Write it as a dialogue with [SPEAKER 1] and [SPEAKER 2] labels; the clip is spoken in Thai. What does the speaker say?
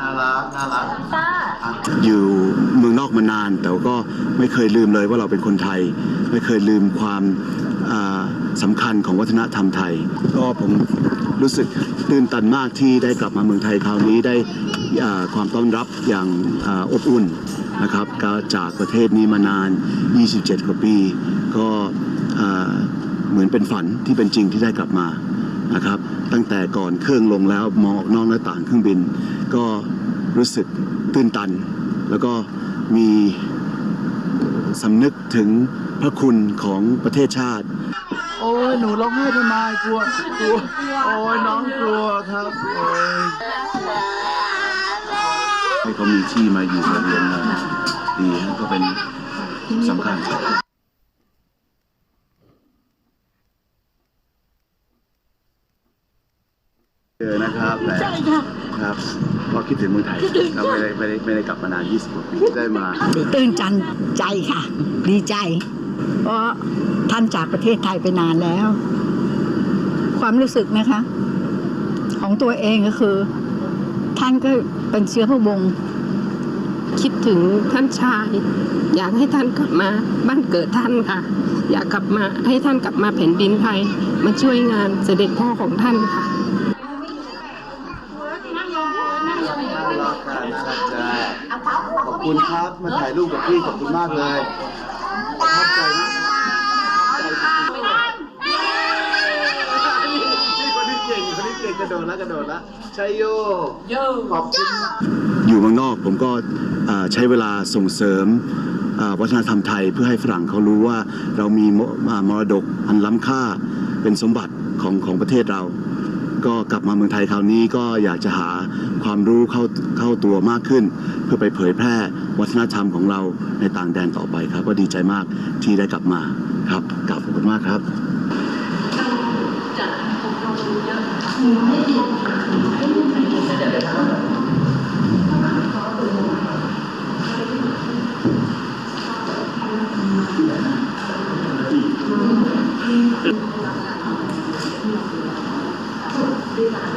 [SPEAKER 1] น่ารักน่ารัก
[SPEAKER 2] อยู่เมืองนอกมานาน แต่ก็ไม่เคยลืมเลยว่าเราเป็นคนไทย ไม่เคยลืมความอ่าสำคัญของวัฒนธรรมไทย ก็ผมรู้สึกตื่นตันมากที่ได้กลับมาเมืองไทยคราวนี้ได้อ่าความต้อนรับอย่างอาอบอุ่นนะครับก็จากประเทศนี้มานาน 27 กว่าปี ก็อ่าเหมือนเป็นฝันที่เป็นจริงที่ได้กลับมา นะครับ ตั้งแต่ก่อนเครื่องลงแล้วมองออกนอกหน้าต่างเครื่องบิน ก็รู้สึกตื่นตัน แล้วก็มีสำนึกถึงพระคุณของประเทศชาติ
[SPEAKER 1] โอ้ยหนูร้องไห้ทำไมกลัวกลัวโอ้ยน้องกลัวครับโอ้ย
[SPEAKER 2] ให้เขามีที่มาอยู่มาเรียนมาดีฮะก็เป็นสำคัญ เจอนะครับแต่ครับก็คิดถึงเมืองไทยเราไม่ได้ไม่ได้ไม่ได้กลับมานาน20กว่าปีได้มา
[SPEAKER 3] ตื่นจันใจค่ะ ดีใจ เพราะท่านจากประเทศไทยไปนานแล้ว ความรู้สึกนะคะ ของตัวเองก็คือ ท่านก็เป็นเชื้อพระวงศ์
[SPEAKER 4] คิดถึงท่านชาย อยากให้ท่านกลับมาบ้านเกิดท่านค่ะ อยากกลับมาให้ท่านกลับมาแผ่นดินไทยมาช่วยงานเสด็จพ่อของท่านค่ะ
[SPEAKER 1] ค่ะน่ารักจ้าขอบคุณครับ มาถ่ายรูปกับพี่ขอบคุณมากเลยประทับใจมากนี่คนนี้เก่งคนนี้เก่งกระโดดแล้วกระโดดแล้วชัยโยโยขอบคุณ
[SPEAKER 2] อยู่เมืองนอกผมก็อ่าใช้เวลาส่งเสริมอ่าวัฒนธรรมไทยเพื่อให้ฝรั่งเขารู้ว่าเรามีมอ่ามรดกอันล้ำค่าเป็นสมบัติของของประเทศเรา ก็กลับมาเมืองไทยคราวนี้ก็อยากจะหาความรู้เข้าเข้าตัวมากขึ้น เพื่อไปเผยแพร่วัฒนธรรมของเราในต่างแดนต่อไปครับ ก็ดีใจมากที่ได้กลับมาครับกลับขอบคุณมากครับ
[SPEAKER 5] อืม Viva.